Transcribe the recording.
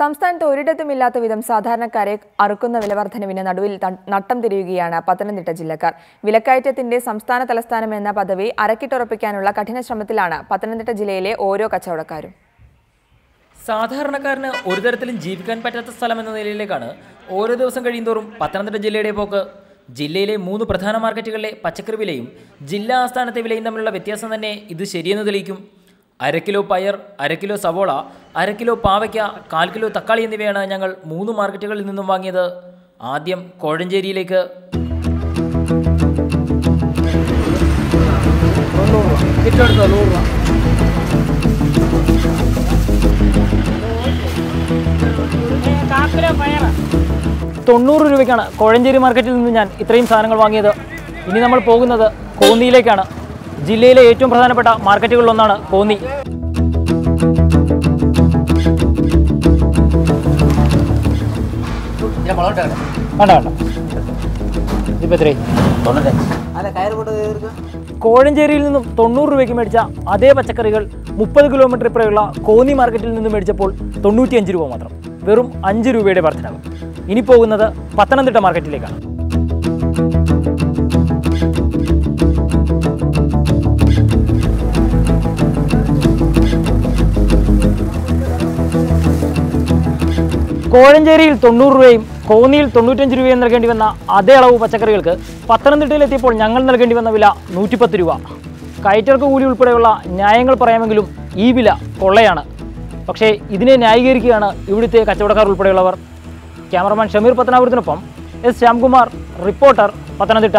സംസ്ഥാനത്ത് ഒരിടത്തുമില്ലാത്ത വിധം സാധാരണക്കാരെ അറുക്കുന്ന വിലവർദ്ധനവിന് നടുവിൽ നട്ടം തിരിയുകയാണ് പത്തനംതിട്ട ജില്ലക്കാർ. വിലക്കയറ്റത്തിന്റെ സംസ്ഥാന തലസ്ഥാനം എന്ന പദവി അരക്കിട്ടുറപ്പിക്കാനുള്ള കഠിന ശ്രമത്തിലാണ് പത്തനംതിട്ട ജില്ലയിലെ ഓരോ കച്ചവടക്കാരും. സാധാരണക്കാരന് ഒരു തരത്തിലും ജീവിക്കാൻ പറ്റാത്ത സ്ഥലം എന്ന നിലയിലേക്കാണ് ഓരോ ദിവസം കഴിയുന്തോറും പത്തനംതിട്ട ജില്ലയുടെ പോക്ക്. ജില്ലയിലെ മൂന്ന് പ്രധാന മാർക്കറ്റുകളിലെ പച്ചക്കറി വിലയും ജില്ലാ ആസ്ഥാനത്തെ വിലയും തമ്മിലുള്ള വ്യത്യാസം തന്നെ ഇത് ശരിയെന്ന് തെളിയിക്കും. അര കിലോ പയർ അര കിലോ സവോള അര കിലോ പാവയ്ക്ക കാൽ കിലോ തക്കാളി എന്നിവയാണ് ഞങ്ങൾ മൂന്ന് മാർക്കറ്റുകളിൽ നിന്നും വാങ്ങിയത്. ആദ്യം കോഴഞ്ചേരിയിലേക്ക്. തൊണ്ണൂറ് രൂപയ്ക്കാണ് കോഴഞ്ചേരി മാർക്കറ്റിൽ നിന്ന് ഞാൻ ഇത്രയും സാധനങ്ങൾ വാങ്ങിയത്. ഇനി നമ്മൾ പോകുന്നത് കോന്നിയിലേക്കാണ്. ജില്ലയിലെ ഏറ്റവും പ്രധാനപ്പെട്ട മാർക്കറ്റുകളിലൊന്നാണ് കോന്നി. വേണ്ട വേണ്ട. ഇതിപ്പോൾ എത്രയും കോഴഞ്ചേരിയിൽ നിന്നും തൊണ്ണൂറ് രൂപയ്ക്ക് മേടിച്ച അതേ പച്ചക്കറികൾ മുപ്പത് കിലോമീറ്റർ ഇപ്പുറയുള്ള കോന്നി മാർക്കറ്റിൽ നിന്ന് മേടിച്ചപ്പോൾ തൊണ്ണൂറ്റിയഞ്ച് രൂപ മാത്രം. വെറും അഞ്ച് രൂപയുടെ വർധനവ്. ഇനി പോകുന്നത് പത്തനംതിട്ട മാർക്കറ്റിലേക്കാണ് കോഴഞ്ചേരിയിൽ തൊണ്ണൂറ് രൂപയും കോന്നിയിൽ തൊണ്ണൂറ്റഞ്ച് രൂപയും നൽകേണ്ടി വന്ന അതേ അളവ് പച്ചക്കറികൾക്ക് പത്തനംതിട്ടയിലെത്തിയപ്പോൾ ഞങ്ങൾ നൽകേണ്ടി വന്ന വില നൂറ്റിപ്പത്ത് രൂപ. കയറ്റർക്ക് കൂലി ഉൾപ്പെടെയുള്ള ന്യായങ്ങൾ പറയാമെങ്കിലും ഈ വില കൊള്ളയാണ്. പക്ഷേ ഇതിനെ ന്യായീകരിക്കുകയാണ് ഇവിടുത്തെ കച്ചവടക്കാർ ഉൾപ്പെടെയുള്ളവർ. ക്യാമറമാൻ ഷമീർ പത്തനാപുരത്തിനൊപ്പം എസ് ശ്യാംകുമാർ റിപ്പോർട്ടർ പത്തനംതിട്ട.